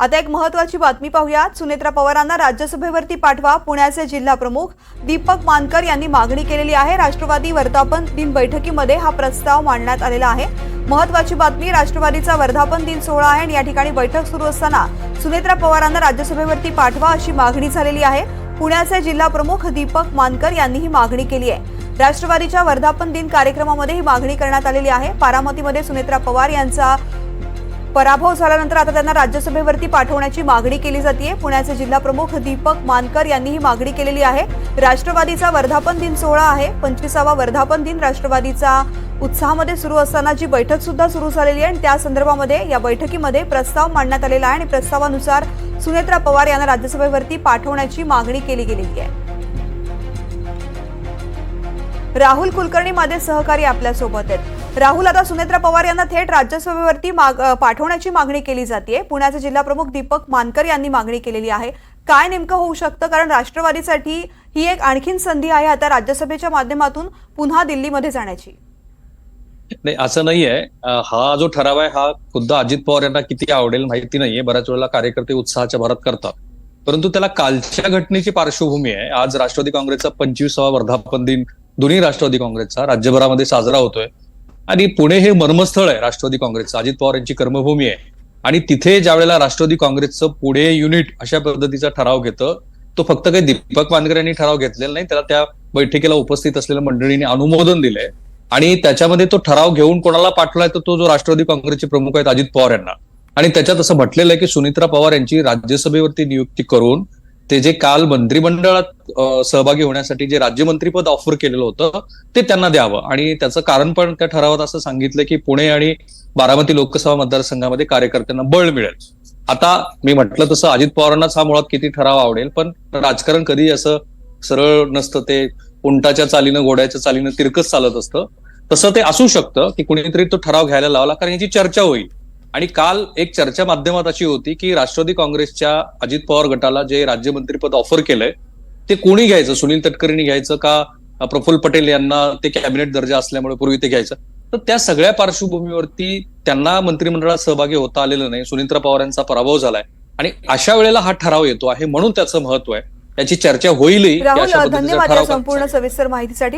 आता एक महत्वाची बातमी पाहूयात. सुनेत्रा पवारांना राज्यसभेवरती पाठवा. पुण्याचे जिल्हा प्रमुख दीपक मानकर यांनी मागणी केलेली आहे. राष्ट्रवादी वर्धापन दिन बैठकीमध्ये हा प्रस्ताव मांडण्यात आलेला आहे. महत्वाची बातमी राष्ट्रवादीचा वर्धापन दिन सोहळा आहे आणि या ठिकाणी बैठक सुरू असताना सुनेत्रा पवारांना राज्यसभेवरती पाठवा अशी मागणी झालेली आहे. पुण्याचे जिल्हा प्रमुख दीपक मानकर यांनी ही मागणी केली आहे. राष्ट्रवादीच्या वर्धापन दिन कार्यक्रमामध्ये ही मागणी करण्यात आलेली आहे. बारामतीमध्ये सुनेत्रा पवार यांचा पराभव झाल्यानंतर आता त्यांना राज्यसभेवरती पाठवण्याची मागणी केली जाते पुण्याचे जिल्हा प्रमुख दीपक मानकर यांनी ही मागणी केलेली आहे. राष्ट्रवादीचा वर्धापन दिन सोहळा आहे. पंचवीसावा वर्धापन दिन राष्ट्रवादीचा उत्साहामध्ये सुरू असताना जी बैठक सुद्धा सुरू झालेली आहे आणि त्या संदर्भामध्ये या बैठकीमध्ये प्रस्ताव मांडण्यात आलेला आहे आणि प्रस्तावानुसार सुनेत्रा पवार यांना राज्यसभेवरती पाठवण्याची मागणी केली गेलेली आहे. राहुल कुलकर्णी माझे सहकारी आपल्यासोबत आहेत. राहुल आता सुनेत्रा पवार यांना थेट राज्यसभेवरती माग पाठवण्याची मागणी केली जाते पुण्याचे जिल्हा प्रमुख दीपक मानकर यांनी मागणी केलेली आहे. काय नेमकं होऊ शकतं? कारण राष्ट्रवादीसाठी ही एक आणखीन संधी आहे आता राज्यसभेच्या माध्यमातून पुन्हा दिल्लीमध्ये जाण्याची. नाही असं नाहीये. हा जो ठराव आहे हा खुद्द अजित पवार यांना किती आवडेल माहिती नाहीये. बऱ्याच वेळेला कार्यकर्ते उत्साहाच्या भरात करतात. परंतु त्याला कालच्या घटनेची पार्श्वभूमी आहे. आज राष्ट्रवादी काँग्रेसचा पंचवीसावा वर्धापन दिन दोन्ही राष्ट्रवादी काँग्रेसचा राज्यभरामध्ये साजरा होतोय. आणि पुणे हे मर्मस्थळ आहे राष्ट्रवादी काँग्रेसचं. अजित पवार यांची कर्मभूमी आहे. आणि तिथे ज्या वेळेला राष्ट्रवादी काँग्रेसचं पुणे युनिट अशा पद्धतीचा ठराव घेतं तो फक्त काही दीपक मानकर यांनी ठराव घेतलेला नाही त्याला त्या बैठकीला उपस्थित असलेल्या मंडळींनी अनुमोदन दिलंय. आणि त्याच्यामध्ये तो ठराव घेऊन कोणाला पाठवलाय तर तो जो राष्ट्रवादी काँग्रेसचे प्रमुख आहेत अजित पवार यांना. आणि त्याच्यात असं म्हटलेलं आहे की सुनित्रा पवार यांची राज्यसभेवरती नियुक्ती करून ते जे काल मंत्रिमंडळात सहभागी होण्यासाठी जे राज्यमंत्रीपद ऑफर केलेलं होतं ते त्यांना द्यावं. आणि त्याचं कारण पण त्या ठरावात असं सांगितलं की पुणे आणि बारामती लोकसभा मतदारसंघामध्ये कार्यकर्त्यांना बळ मिळेल. आता मी म्हटलं तसं अजित पवारांनाच हा मुळात किती ठराव आवडेल पण राजकारण कधी असं सरळ नसतं ते उंटाच्या चालीनं घोड्याच्या चालीनं तिरकच चालत असतं. तसं ते असू शकतं की कुणीतरी तो ठराव घ्यायला लावला कारण याची चर्चा होईल. आणि काल एक चर्चा माध्यमात अशी होती की राष्ट्रवादी काँग्रेसच्या अजित पवार गटाला जे राज्यमंत्रीपद ऑफर केलंय ते कोणी घ्यायचं? सुनील तटकरेंनी घ्यायचं का प्रफुल्ल पटेल यांना ते कॅबिनेट दर्जा असल्यामुळे पूर्वी ते घ्यायचं? तर त्या सगळ्या पार्श्वभूमीवरती त्यांना मंत्रिमंडळात सहभागी होता आलेलं नाही. सुनीत्रा पवार यांचा पराभव झालाय. आणि अशा वेळेला हा ठराव येतो आहे म्हणून त्याचं महत्त्व आहे. त्याची चर्चा होईलही. धन्यवाद संपूर्ण सविस्तर माहितीसाठी.